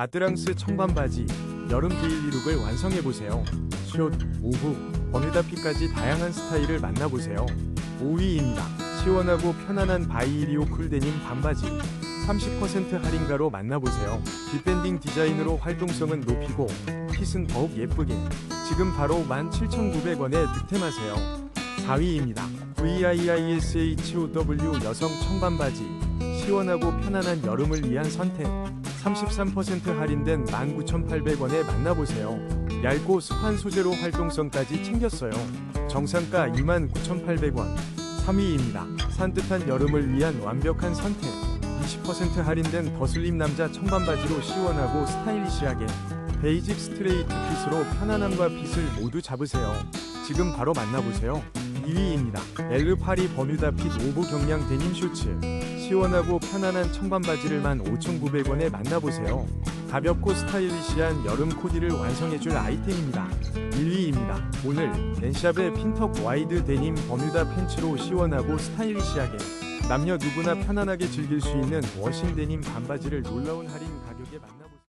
아뜨랑스 청반바지 여름 데일리 룩을 완성해보세요. 숏, 오후, 버뮤다피까지 다양한 스타일을 만나보세요. 5위입니다. 시원하고 편안한 바이리오 쿨데님 반바지 30% 할인가로 만나보세요. 뒷밴딩 디자인으로 활동성은 높이고 핏은 더욱 예쁘게 지금 바로 17,900원에 득템하세요. 4위입니다. VIISHOW 여성 청반바지 시원하고 편안한 여름을 위한 선택 33% 할인된 19,800원에 만나보세요. 얇고 습한 소재로 활동성까지 챙겼어요. 정상가 29,800원. 3위입니다. 산뜻한 여름을 위한 완벽한 선택. 20% 할인된 더슬림 남자 청반바지로 시원하고 스타일리시하게 베이직 스트레이트 핏으로 편안함과 핏을 모두 잡으세요. 지금 바로 만나보세요. 2위입니다. 엘르파리 버뮤다 핏 오브 경량 데님 슈츠. 시원하고 편안한 청반바지를 15,900원에 만나보세요. 가볍고 스타일리시한 여름 코디를 완성해줄 아이템입니다. 1위입니다. 오늘 렌샵의 핀턱 와이드 데님 버뮤다 팬츠로 시원하고 스타일리시하게 남녀 누구나 편안하게 즐길 수 있는 워싱 데님 반바지를 놀라운 할인 가격에 만나보세요.